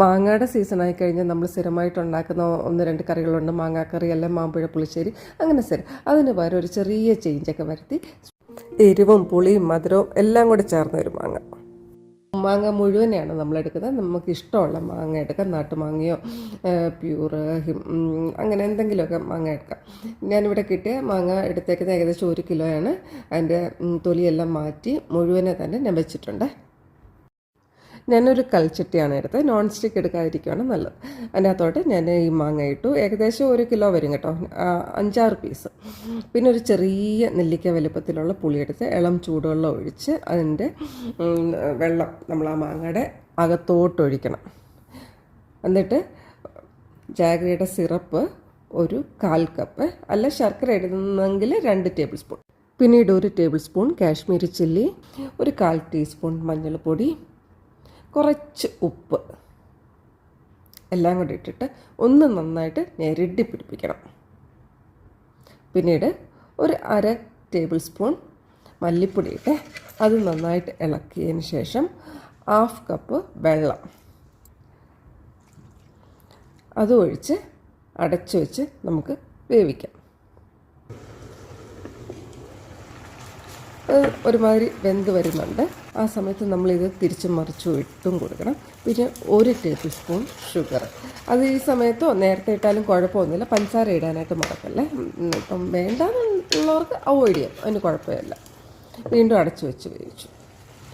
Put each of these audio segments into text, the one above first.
മാങ്ങയുടെ സീസൺ ആയി കഴിഞ്ഞാൽ നമ്മൾ സ്ഥിരമായിട്ട് ഉണ്ടാക്കുന്ന ഒന്ന് രണ്ട് കറികളുണ്ട്. മാങ്ങാക്കറി അല്ലെങ്കിൽ മാമ്പഴ പുളിശ്ശേരി അങ്ങനെ സ്ഥിരം. അതിന് പകരം ഒരു ചെറിയ ചേഞ്ചൊക്കെ വരുത്തി എരിവും പുളിയും മധുരവും എല്ലാം കൂടി ചേർന്ന ഒരു മാങ്ങ. മാങ്ങ മുഴുവനെയാണ് നമ്മൾ എടുക്കുന്നത്. നമുക്ക് ഇഷ്ടമുള്ള മാങ്ങ എടുക്കാം. നാട്ടുമാങ്ങയോ പ്യൂറ് അങ്ങനെ എന്തെങ്കിലുമൊക്കെ മാങ്ങ എടുക്കാം. ഞാനിവിടെ കിട്ടിയ മാങ്ങ എടുത്തേക്കുന്നത് ഏകദേശം ഒരു കിലോയാണ്. അതിന്റെ തൊലിയെല്ലാം മാറ്റി മുഴുവനെ തന്നെ ഞാൻ വെച്ചിട്ടുണ്ട്. ഞാനൊരു കൽച്ചട്ടിയാണ് എടുത്തത്. നോൺ സ്റ്റിക്ക് എടുക്കാതിരിക്കുകയാണ് നല്ലത്. അതിനകത്തോട്ട് ഞാൻ ഈ മാങ്ങ ഇട്ടു. ഏകദേശം ഒരു കിലോ വരും കേട്ടോ. അഞ്ചാറ് പീസ് പിന്നെ ഒരു ചെറിയ നെല്ലിക്ക വലുപ്പത്തിലുള്ള പുളിയെടുത്ത് ഇളം ചൂടുവെള്ളം ഒഴിച്ച് അതിന്റെ വെള്ളം നമ്മൾ ആ മാങ്ങയുടെ അകത്തോട്ട് ഒഴിക്കണം. എന്നിട്ട് ജാഗ്രയുടെ സിറപ്പ് ഒരു കാൽ കപ്പ് അല്ല ശർക്കര ഇടുന്നെങ്കിൽ രണ്ട് ടേബിൾ സ്പൂൺ പിന്നീട് ഒരു ടേബിൾ സ്പൂൺ കാശ്മീരി ചില്ലി ഒരു കാൽ ടീസ്പൂൺ മഞ്ഞൾപ്പൊടി കുറച്ച് ഉപ്പ് എല്ലാം കൂടി ഇട്ടിട്ട് ഒന്ന് നന്നായിട്ട് ഞെരടി പിടിപ്പിക്കണം. പിന്നീട് ഒരു അര ടേബിൾ സ്പൂൺ മല്ലിപ്പൊടി ഇട്ട് അത് നന്നായിട്ട് ഇളക്കിയതിന് ശേഷം ഹാഫ് കപ്പ് വെള്ളം അത് ഒഴിച്ച് അടച്ചു വെച്ച് നമുക്ക് വേവിക്കാം. ഒരുമാതിരി വെന്ത് വരുന്നുണ്ട്. ആ സമയത്ത് നമ്മളിത് തിരിച്ച് മറിച്ചു ഇട്ടും കൊടുക്കണം. പിന്നെ ഒരു ടേബിൾ സ്പൂൺ ഷുഗർ. അത് ഈ സമയത്തോ നേരത്തെ ഇട്ടാലും കുഴപ്പമൊന്നുമില്ല. പഞ്ചസാര ഇടാനായിട്ട് മറക്കല്ലേ? ഇപ്പം വേണ്ടാന്നുള്ളവർക്ക് അവോയ്ഡ് ചെയ്യാം. അതിന് കുഴപ്പമില്ല. വീണ്ടും അടച്ചു വെച്ച് വേവിച്ചു.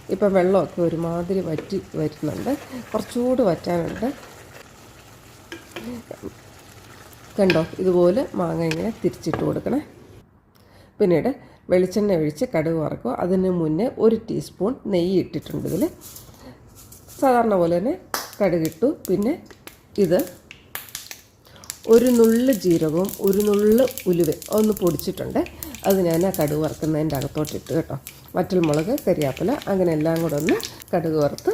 ഇപ്പം വെള്ളമൊക്കെ ഒരുമാതിരി വറ്റി വരുന്നുണ്ട്. കുറച്ചുകൂടി വറ്റാനുണ്ട്. കണ്ടോ? ഇതുപോലെ മാങ്ങ ഇങ്ങനെ തിരിച്ചിട്ട് കൊടുക്കണേ. പിന്നീട് വെളിച്ചെണ്ണ ഒഴിച്ച് കടുക് വറക്കുക. അതിന് മുന്നേ ഒരു ടീസ്പൂൺ നെയ്യ് ഇട്ടിട്ടുണ്ട് ഇതിൽ സാധാരണ പോലെ തന്നെ കടുകിട്ടു പിന്നെ ഇത് ഒരു നുള്ള് ജീരകവും ഒരു നുള്ള് ഉലുവ ഒന്ന് പൊടിച്ചിട്ടുണ്ട്. അത് ഞാൻ ആ കടുക് വറുക്കുന്നതിന്റെ അകത്തോട്ടിട്ട് കേട്ടോ. വറ്റൽ മുളക് കരിയാപ്പില അങ്ങനെ എല്ലാം കൂടെ ഒന്ന് കടുക് വറുത്ത്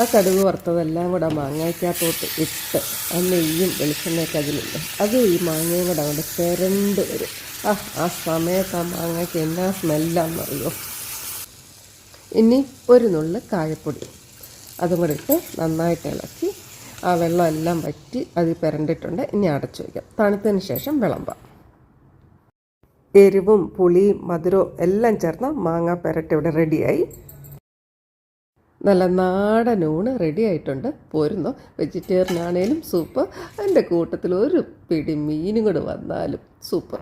ആ കടുക് വറുത്തതെല്ലാം കൂടെ മാങ്ങയ്ക്കകത്തോട്ട് ഇട്ട് ആ നെയ്യും വെളിച്ചെണ്ണയൊക്കെ അതിലുണ്ട് അത് ഈ മാങ്ങയും കൂടെ അങ്ങോട്ട് പെരണ്ട് വരും. ആ ആ സമയത്ത് ആ മാങ്ങയ്ക്ക് എന്നാ സ്മെല്ലാണെന്നറിയോ ഇനി ഒരു നുള്ളു കായപ്പൊടി. അതും കൂടെ ഇട്ട് നന്നായിട്ട് ഇളക്കി ആ വെള്ളം എല്ലാം വറ്റി അത് പെരണ്ടിട്ടുണ്ട്. ഇനി അടച്ചു വയ്ക്കാം. തണുത്തതിന് ശേഷം വിളമ്പാം എരിവും പുളിയും മധുരവും എല്ലാം ചേർന്ന മാങ്ങ പെരട്ട് ഇവിടെ റെഡിയായി. നല്ല നാടൻ ഊണ് റെഡി ആയിട്ടുണ്ട്. പോരുന്നു. വെജിറ്റേറിയൻ ആണേലും സൂപ്പർ അതിന്റെ കൂട്ടത്തിൽ ഒരു പിടി മീനും കൂടെ വന്നാലും സൂപ്പർ